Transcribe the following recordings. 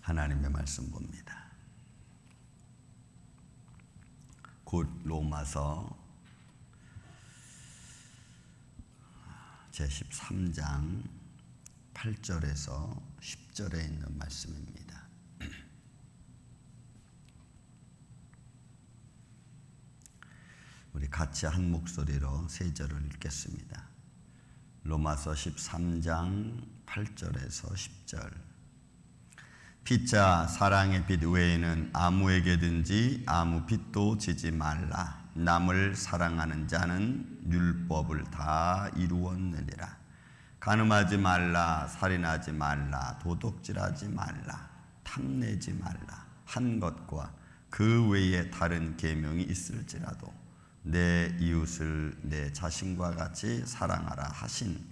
하나님의 말씀 봅니다. 곧 로마서 제 13장 8절에서 10절에 있는 말씀입니다. 우리 같이 한 목소리로 세 절을 읽겠습니다. 로마서 13장 8절에서 10절. 피자 사랑의 빛 외에는 아무에게든지 아무 빛도 지지 말라. 남을 사랑하는 자는 율법을 다 이루었느니라. 간음하지 말라, 살인하지 말라, 도둑질하지 말라, 탐내지 말라. 한 것과 그 외에 다른 계명이 있을지라도 내 이웃을 내 자신과 같이 사랑하라 하신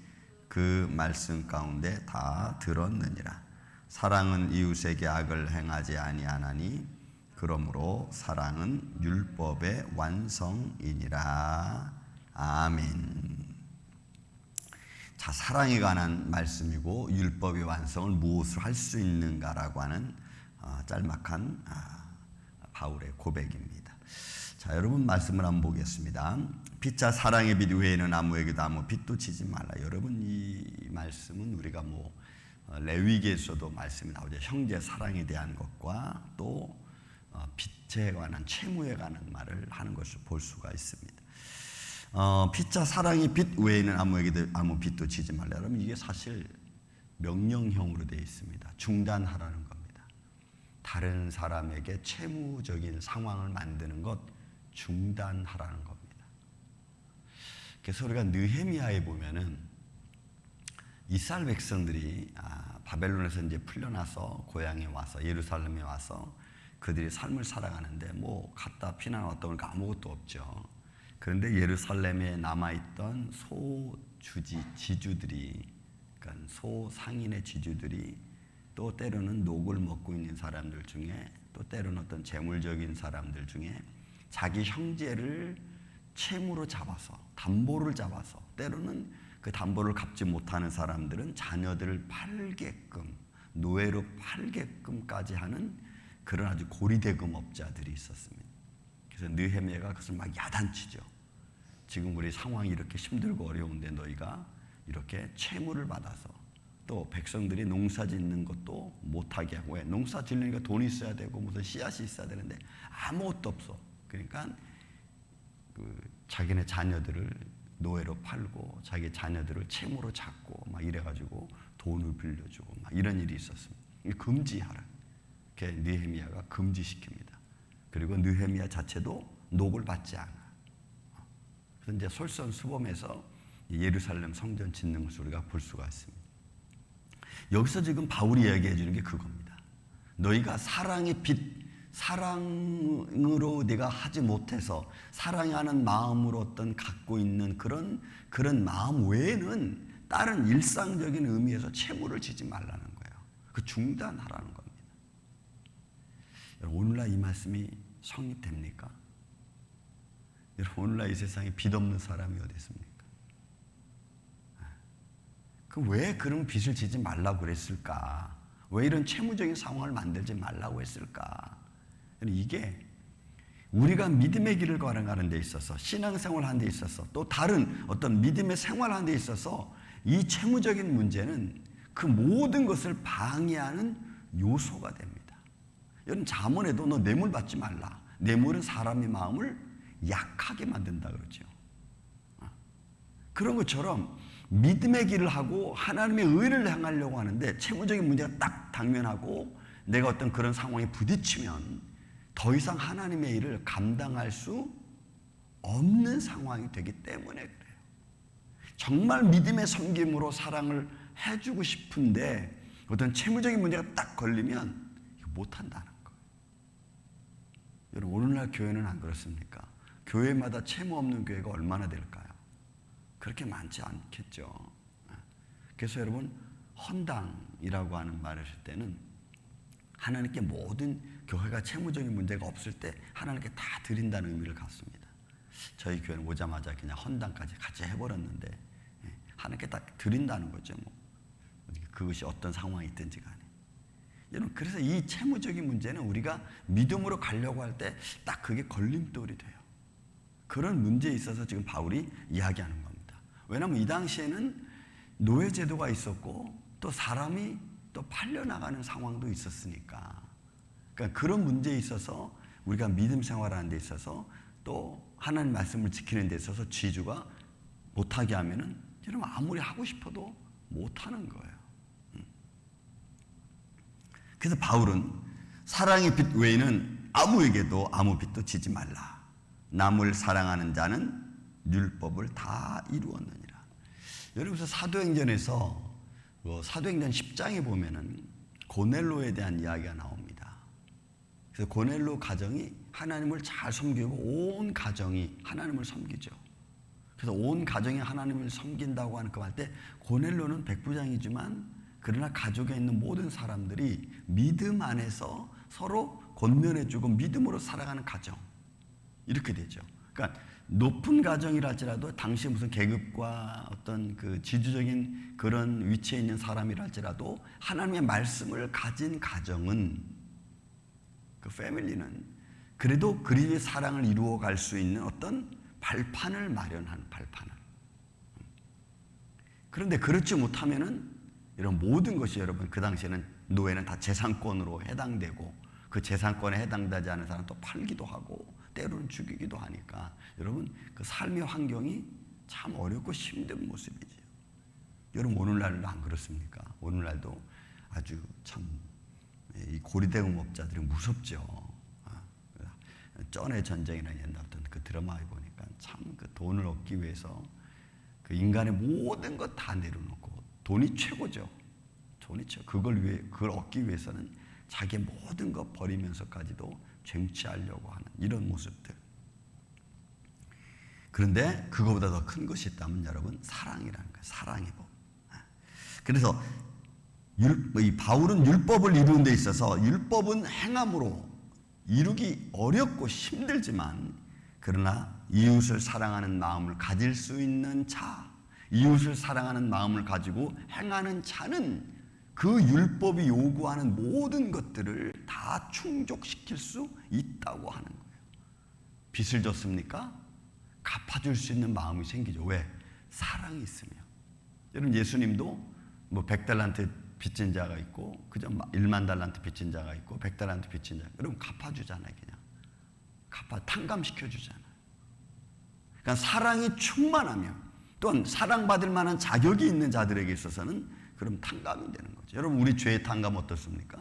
그 말씀 가운데 다 들었느니라. 사랑은 이웃에게 악을 행하지 아니하나니 그러므로 사랑은 율법의 완성이니라. 아멘. 자, 사랑에 관한 말씀이고 율법의 완성을 무엇을 할 수 있는가라고 하는 어, 짤막한 아, 바울의 고백입니다. 자, 여러분 말씀을 한번 보겠습니다. 빛자 사랑의 빛 외에는 아무에게도 아무 빛도 지지 말라. 여러분 이 말씀은 우리가 뭐 어, 레위기에서도 말씀이 나오죠. 형제 사랑에 대한 것과 또 어, 빛에 관한 채무에 관한 말을 하는 것을 볼 수가 있습니다. 어, 빛자 사랑의 빛 외에는 아무에게도 아무 빛도 지지 말라. 여러분 이게 사실 명령형으로 되어 있습니다. 중단하라는 겁니다. 다른 사람에게 채무적인 상황을 만드는 것 중단하라는 겁니다. 그래서 우리가 느헤미야에 보면은 이스라엘 백성들이 아, 바벨론에서 이제 풀려나서 고향에 와서 예루살렘에 와서 그들이 삶을 살아가는데 뭐 갔다 피난 왔다 오니까 아무것도 없죠. 그런데 예루살렘에 남아있던 소주지 지주들이 그러니까 소상인의 지주들이 또 때로는 녹을 먹고 있는 사람들 중에 또 때로는 어떤 재물적인 사람들 중에 자기 형제를 채무로 잡아서 담보를 잡아서 때로는 그 담보를 갚지 못하는 사람들은 자녀들을 팔게끔 노예로 팔게끔까지 하는 그런 아주 고리대금업자들이 있었습니다. 그래서 느헤미야가 그것을 막 야단치죠. 지금 우리 상황이 이렇게 힘들고 어려운데 너희가 이렇게 채무를 받아서 또 백성들이 농사 짓는 것도 못하게 하고 왜? 농사 짓려니까 돈이 있어야 되고 무슨 씨앗이 있어야 되는데 아무것도 없어. 그러니까 그 자기네 자녀들을 노예로 팔고 자기 자녀들을 채무로 잡고 막 이래가지고 돈을 빌려주고 막 이런 일이 있었습니다. 금지하라. 그 느헤미야가 금지시킵니다. 그리고 느헤미야 자체도 녹을 받지 않아. 그래서 솔선수범해서 예루살렘 성전 짓는 것을 우리가 볼 수가 있습니다. 여기서 지금 바울이 이야기해 주는 게 그겁니다. 너희가 사랑의 빛, 사랑으로 내가 하지 못해서 사랑하는 마음으로 어떤 갖고 있는 그런 그런 마음 외에는 다른 일상적인 의미에서 채무를 지지 말라는 거예요. 그 중단하라는 겁니다. 여러분 오늘날 이 말씀이 성립됩니까? 여러분 오늘날 이 세상에 빚 없는 사람이 어디 있습니까? 그 왜 그런 빚을 지지 말라고 그랬을까? 왜 이런 채무적인 상황을 만들지 말라고 했을까? 이게 우리가 믿음의 길을 걸어가는 데 있어서 신앙생활 하는 데 있어서 또 다른 어떤 믿음의 생활 하는 데 있어서 이 채무적인 문제는 그 모든 것을 방해하는 요소가 됩니다. 여러분 자문에도 너 뇌물 받지 말라. 뇌물은 사람의 마음을 약하게 만든다 그러죠. 그런 것처럼 믿음의 길을 하고 하나님의 의를 향하려고 하는데 채무적인 문제가 딱 당면하고 내가 어떤 그런 상황에 부딪히면 더 이상 하나님의 일을 감당할 수 없는 상황이 되기 때문에 그래요. 정말 믿음의 섬김으로 사랑을 해주고 싶은데 어떤 채무적인 문제가 딱 걸리면 못한다는 거예요. 여러분 오늘날 교회는 안 그렇습니까? 교회마다 채무 없는 교회가 얼마나 될까요? 그렇게 많지 않겠죠. 그래서 여러분 헌당이라고 하는 말을 할 때는 하나님께 모든 교회가 채무적인 문제가 없을 때 하나님께 다 드린다는 의미를 갖습니다. 저희 교회는 오자마자 그냥 헌당까지 같이 해버렸는데 하나님께 딱 드린다는 거죠. 뭐. 그것이 어떤 상황이 있든지 간에. 여러분 그래서 이 채무적인 문제는 우리가 믿음으로 가려고 할 때 딱 그게 걸림돌이 돼요. 그런 문제에 있어서 지금 바울이 이야기하는 겁니다. 왜냐하면 이 당시에는 노예 제도가 있었고 또 사람이 또 팔려 나가는 상황도 있었으니까. 그러니까 그런 문제에 있어서 우리가 믿음 생활하는 데 있어서 또 하나님 말씀을 지키는 데 있어서 지주가 못하게 하면은 여러분 아무리 하고 싶어도 못하는 거예요. 음. 그래서 바울은 사랑의 빛 외에는 아무에게도 아무 빛도 지지 말라. 남을 사랑하는 자는 율법을 다 이루었느니라. 여러분 사도행전에서 그 사도행전 10장에 보면은 고넬로에 대한 이야기가 나옵니다. 그래서 고넬로 가정이 하나님을 잘 섬기고 온 가정이 하나님을 섬기죠. 그래서 온 가정이 하나님을 섬긴다고 하는 그 말 때 고넬로는 백부장이지만 그러나 가족에 있는 모든 사람들이 믿음 안에서 서로 권면해주고 믿음으로 살아가는 가정 이렇게 되죠. 그러니까 높은 가정이랄지라도 당시 무슨 계급과 어떤 그 지주적인 그런 위치에 있는 사람이랄지라도 하나님의 말씀을 가진 가정은 그 패밀리는 그래도 그리스도의 사랑을 이루어 갈 수 있는 어떤 발판을 마련한 발판을. 그런데 그렇지 못하면은 이런 모든 것이 여러분 그 당시에는 노예는 다 재산권으로 해당되고 그 재산권에 해당되지 않은 사람 또 팔기도 하고 때로는 죽이기도 하니까 여러분 그 삶의 환경이 참 어렵고 힘든 모습이죠. 여러분 오늘날도 안 그렇습니까? 오늘날도 아주 참이 고리대금업자들이 무섭죠. 아, 쩐의 전쟁이라는 옛날 어떤 그 드라마에 보니까 참 그 돈을 얻기 위해서 그 인간의 모든 것 다 내려놓고 돈이 최고죠. 돈이 최고. 그걸 위해 그걸 얻기 위해서는 자기 모든 것 버리면서까지도 쟁취하려고 하는 이런 모습들. 그런데 그거보다 더 큰 것이 있다면 여러분 사랑이라는 거예요. 사랑의 법. 그래서 율, 이 바울은 율법을 이루는 데 있어서 율법은 행함으로 이루기 어렵고 힘들지만 그러나 이웃을 사랑하는 마음을 가질 수 있는 자, 이웃을 사랑하는 마음을 가지고 행하는 자는 그 율법이 요구하는 모든 것들을 다 충족시킬 수 있다고 하는 거예요. 빚을 졌습니까? 갚아줄 수 있는 마음이 생기죠. 왜? 사랑이 있으면. 여러분 예수님도 뭐 백달란트 빚진 자가 있고 그저 1만 달란트 빚진 자가 있고 100달란트 빚진 자. 여러분 갚아주잖아요, 그냥. 갚아 탕감시켜 주잖아요. 그러니까 사랑이 충만하면 또한 사랑받을 만한 자격이 있는 자들에게 있어서는 그럼 탕감이 되는 거죠. 여러분 우리 죄의 탕감 어떻습니까?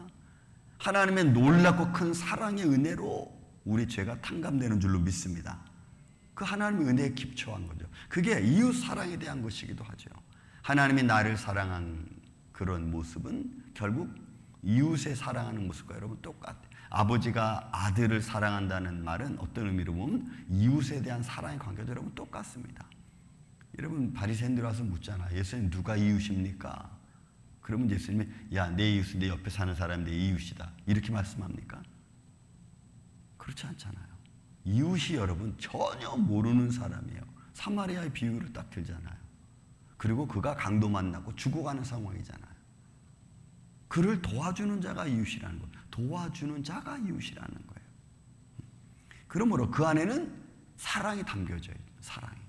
하나님의 놀랍고 큰 사랑의 은혜로 우리 죄가 탕감되는 줄로 믿습니다. 그 하나님의 은혜에 기초한 거죠. 그게 이웃 사랑에 대한 것이기도 하죠. 하나님이 나를 사랑한 그런 모습은 결국 이웃에 사랑하는 모습과 여러분 똑같아요. 아버지가 아들을 사랑한다는 말은 어떤 의미로 보면 이웃에 대한 사랑의 관계도 여러분 똑같습니다. 여러분 바리새인들 와서 묻잖아. 예수님 누가 이웃입니까? 그러면 예수님이 야 내 이웃은 내 옆에 사는 사람이 내 이웃이다. 이렇게 말씀합니까? 그렇지 않잖아요. 이웃이 여러분 전혀 모르는 사람이에요. 사마리아의 비유를 딱 들잖아요. 그리고 그가 강도 만나고 죽어가는 상황이잖아요. 그를 도와주는 자가 이웃이라는 거. 도와주는 자가 이웃이라는 거예요. 그러므로 그 안에는 사랑이 담겨져 있고 사랑이.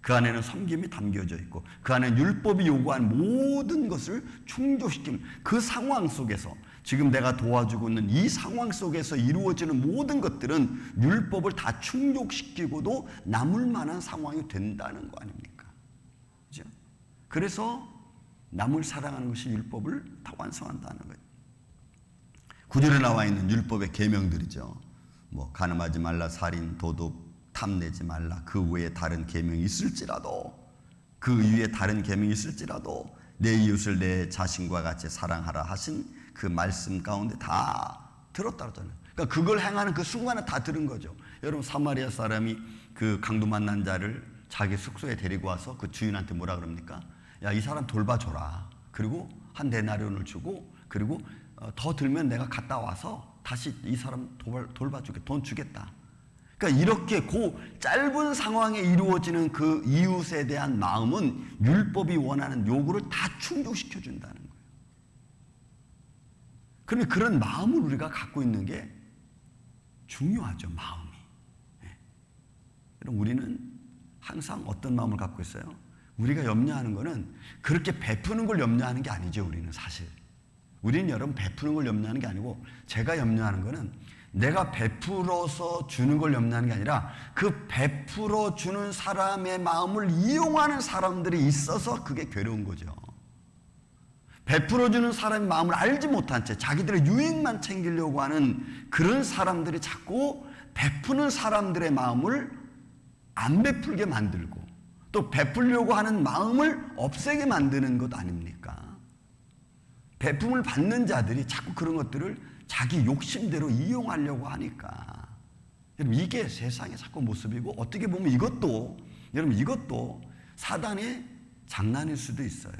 그 안에는 섬김이 담겨져 있고 그 안에 율법이 요구한 모든 것을 충족시키는 그 상황 속에서 지금 내가 도와주고 있는 이 상황 속에서 이루어지는 모든 것들은 율법을 다 충족시키고도 남을 만한 상황이 된다는 거 아닙니까? 그죠? 그래서 남을 사랑하는 것이 율법을 다 완성한다는 거예요. 구절에 나와 있는 율법의 계명들이죠. 뭐 가늠하지 말라, 살인, 도둑, 탐내지 말라. 그 외에 다른 계명이 있을지라도 그 위에 다른 계명이 있을지라도 내 이웃을 내 자신과 같이 사랑하라 하신 그 말씀 가운데 다 들었다 그러잖아요. 그러니까 그걸 행하는 그 순간에 다 들은 거죠. 여러분 사마리아 사람이 그 강도 만난 자를 자기 숙소에 데리고 와서 그 주인한테 뭐라 그럽니까? 야, 이 사람 돌봐줘라. 그리고 한 데나리온을 주고 그리고 어, 더 들면 내가 갔다 와서 다시 이 사람 돌, 돌봐주게 돈 주겠다. 그러니까 이렇게 그 짧은 상황에 이루어지는 그 이웃에 대한 마음은 율법이 원하는 요구를 다 충족시켜 준다는 거예요. 그러면 그런 마음을 우리가 갖고 있는 게 중요하죠, 마음이. 예. 여러분, 우리는 항상 어떤 마음을 갖고 있어요? 우리가 염려하는 거는 그렇게 베푸는 걸 염려하는 게 아니죠, 우리는 사실. 우리는 여러분 베푸는 걸 염려하는 게 아니고 제가 염려하는 거는 내가 베풀어서 주는 걸 염려하는 게 아니라 그 베풀어 주는 사람의 마음을 이용하는 사람들이 있어서 그게 괴로운 거죠. 베풀어 주는 사람의 마음을 알지 못한 채 자기들의 유익만 챙기려고 하는 그런 사람들이 자꾸 베푸는 사람들의 마음을 안 베풀게 만들고 또 베풀려고 하는 마음을 없애게 만드는 것 아닙니까? 베품을 받는 자들이 자꾸 그런 것들을 자기 욕심대로 이용하려고 하니까 여러분 이게 세상의 자꾸 모습이고 어떻게 보면 이것도 여러분 이것도 사단의 장난일 수도 있어요.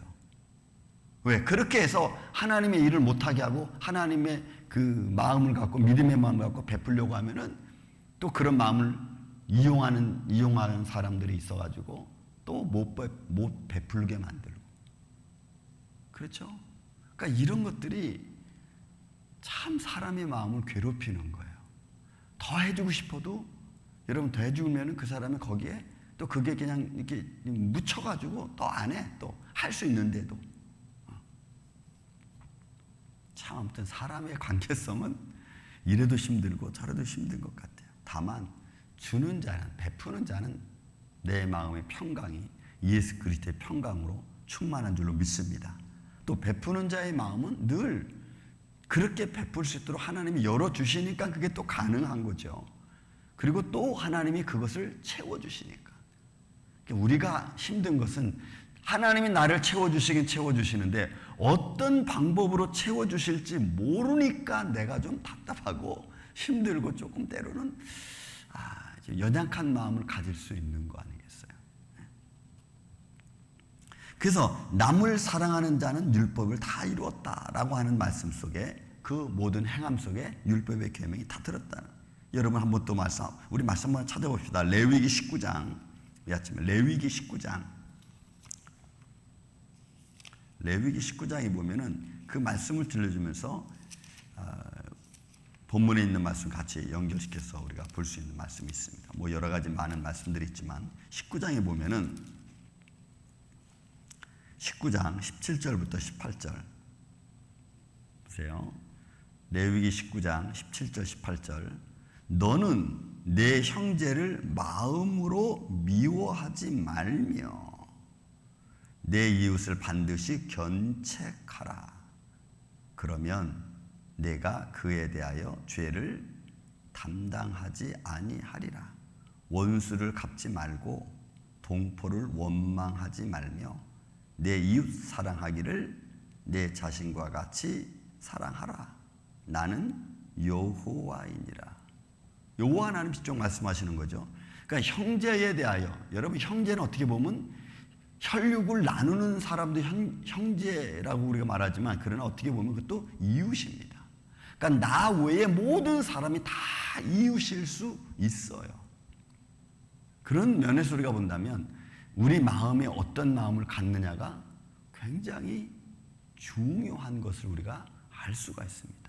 왜? 그렇게 해서 하나님의 일을 못하게 하고 하나님의 그 마음을 갖고 믿음의 마음을 갖고 베풀려고 하면은 또 그런 마음을 이용하는 이용하는 사람들이 있어가지고 또 못 못 베풀게 만들고 그렇죠? 그러니까 이런 것들이 참 사람의 마음을 괴롭히는 거예요. 더 해주고 싶어도 여러분 더 해주면 그 사람은 거기에 또 그게 그냥 이렇게 묻혀가지고 또 안 해. 또 할 수 있는데도. 어. 참 아무튼 사람의 관계성은 이래도 힘들고 저래도 힘든 것 같아요. 다만 주는 자는 베푸는 자는 내 마음의 평강이 예수 그리스도의 평강으로 충만한 줄로 믿습니다. 또 베푸는 자의 마음은 늘 그렇게 베풀 수 있도록 하나님이 열어 주시니까 그게 또 가능한 거죠. 그리고 또 하나님이 그것을 채워 주시니까. 그러니까 우리가 힘든 것은 하나님이 나를 채워 주시긴 채워 주시는데 어떤 방법으로 채워 주실지 모르니까 내가 좀 답답하고 힘들고 조금 때로는 아, 연약한 마음을 가질 수 있는 거 아니에요. 그래서 남을 사랑하는 자는 율법을 다 이루었다라고 하는 말씀 속에 그 모든 행함 속에 율법의 계명이 다 들었다는. 여러분 한번 또 말씀 우리 말씀 한번 찾아봅시다. 레위기 19장. 아침에 레위기 19장. 레위기 19장에 보면은 그 말씀을 들려주면서 어, 본문에 있는 말씀 같이 연결시켜서 우리가 볼 수 있는 말씀이 있습니다. 뭐 여러 가지 많은 말씀들이 있지만 19장에 보면은 19장 17절부터 18절 보세요. 레위기 19장 17절 18절 너는 내 형제를 마음으로 미워하지 말며 내 이웃을 반드시 견책하라. 그러면 내가 그에 대하여 죄를 담당하지 아니하리라. 원수를 갚지 말고 동포를 원망하지 말며 내 이웃 사랑하기를 내 자신과 같이 사랑하라. 나는 여호와이니라. 여호와 하나님 직접 말씀하시는 거죠. 그러니까 형제에 대하여 여러분 형제는 어떻게 보면 혈육을 나누는 사람도 형, 형제라고 우리가 말하지만 그러나 어떻게 보면 그것도 이웃입니다. 그러니까 나 외에 모든 사람이 다 이웃일 수 있어요. 그런 면에서 우리가 본다면 우리 마음에 어떤 마음을 갖느냐가 굉장히 중요한 것을 우리가 알 수가 있습니다.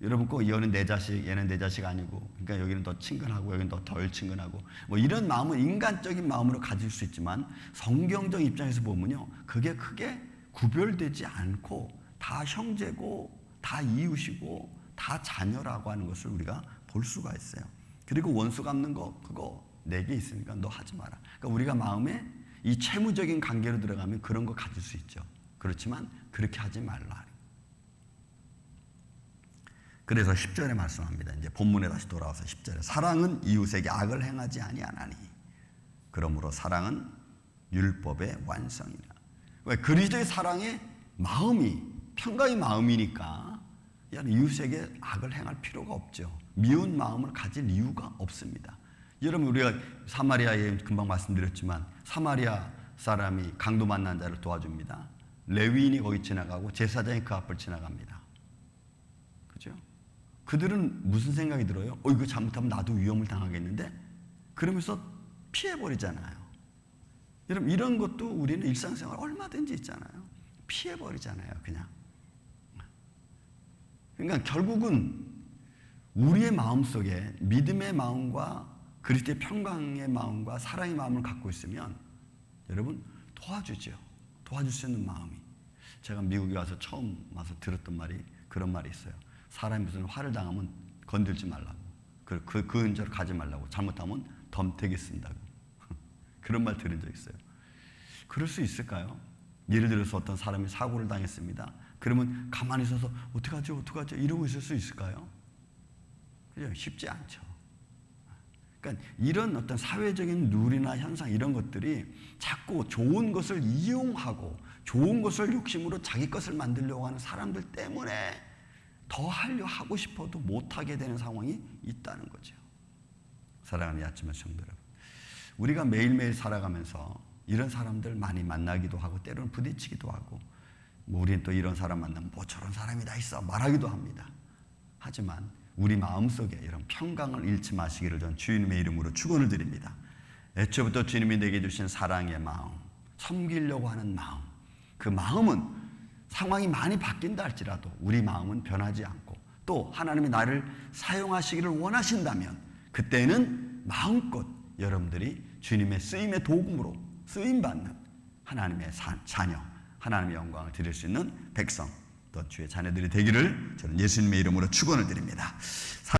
여러분 꼭 얘는 내 자식, 얘는 내 자식 아니고, 그러니까 여기는 더 친근하고 여기는 더 덜 친근하고, 뭐 이런 마음은 인간적인 마음으로 가질 수 있지만 성경적 입장에서 보면요, 그게 크게 구별되지 않고 다 형제고, 다 이웃이고, 다 자녀라고 하는 것을 우리가 볼 수가 있어요. 그리고 원수 갚는 거 그거 내게 있으니까 너 하지 마라. 그러니까 우리가 마음에 이 채무적인 관계로 들어가면 그런 거 가질 수 있죠. 그렇지만 그렇게 하지 말라. 그래서 10절에 말씀합니다. 이제 본문에 다시 돌아와서 10절에 사랑은 이웃에게 악을 행하지 아니하나니 그러므로 사랑은 율법의 완성이라. 왜 그리스도의 사랑의 마음이 평강의 마음이니까 이웃에게 악을 행할 필요가 없죠. 미운 마음을 가질 이유가 없습니다. 여러분 우리가 사마리아에 금방 말씀드렸지만 사마리아 사람이 강도 만난 자를 도와줍니다. 레위인이 거기 지나가고 제사장이 그 앞을 지나갑니다. 그죠? 그들은 무슨 생각이 들어요? 어 이거 잘못하면 나도 위험을 당하겠는데? 그러면서 피해 버리잖아요. 여러분 이런 것도 우리는 일상생활 얼마든지 있잖아요. 피해 버리잖아요. 그냥. 그러니까 결국은 우리의 마음 속에 믿음의 마음과 그리스도의 평강의 마음과 사랑의 마음을 갖고 있으면 여러분 도와주죠. 도와줄 수 있는 마음이. 제가 미국에 와서 처음 와서 들었던 말이 그런 말이 있어요. 사람이 무슨 화를 당하면 건들지 말라고. 그, 그, 그 근처로 가지 말라고. 잘못하면 덤태기 쓴다고. 그런 말 들은 적 있어요. 그럴 수 있을까요? 예를 들어서 어떤 사람이 사고를 당했습니다. 그러면 가만히 있어서 어떡하죠, 어떡하죠 이러고 있을 수 있을까요? 그죠? 쉽지 않죠. 그러니까 이런 어떤 사회적인 룰이나 현상 이런 것들이 자꾸 좋은 것을 이용하고 좋은 것을 욕심으로 자기 것을 만들려고 하는 사람들 때문에 더 하려 하고 싶어도 못하게 되는 상황이 있다는 거죠. 사랑하는 야치마 성도 여러분. 우리가 매일매일 살아가면서 이런 사람들 많이 만나기도 하고 때로는 부딪히기도 하고 뭐 우리는 또 이런 사람 만나면 뭐 저런 사람이 다 있어 말하기도 합니다. 하지만 우리 마음속에 이런 평강을 잃지 마시기를 전 주님의 이름으로 축원을 드립니다. 애초부터 주님이 내게 주신 사랑의 마음, 섬기려고 하는 마음, 그 마음은 상황이 많이 바뀐다 할지라도 우리 마음은 변하지 않고 또 하나님이 나를 사용하시기를 원하신다면 그때는 마음껏 여러분들이 주님의 쓰임의 도금으로 쓰임 받는 하나님의 사- 자녀, 하나님의 영광을 드릴 수 있는 백성, 또 주의 자녀들이 되기를 저는 예수님의 이름으로 축원을 드립니다.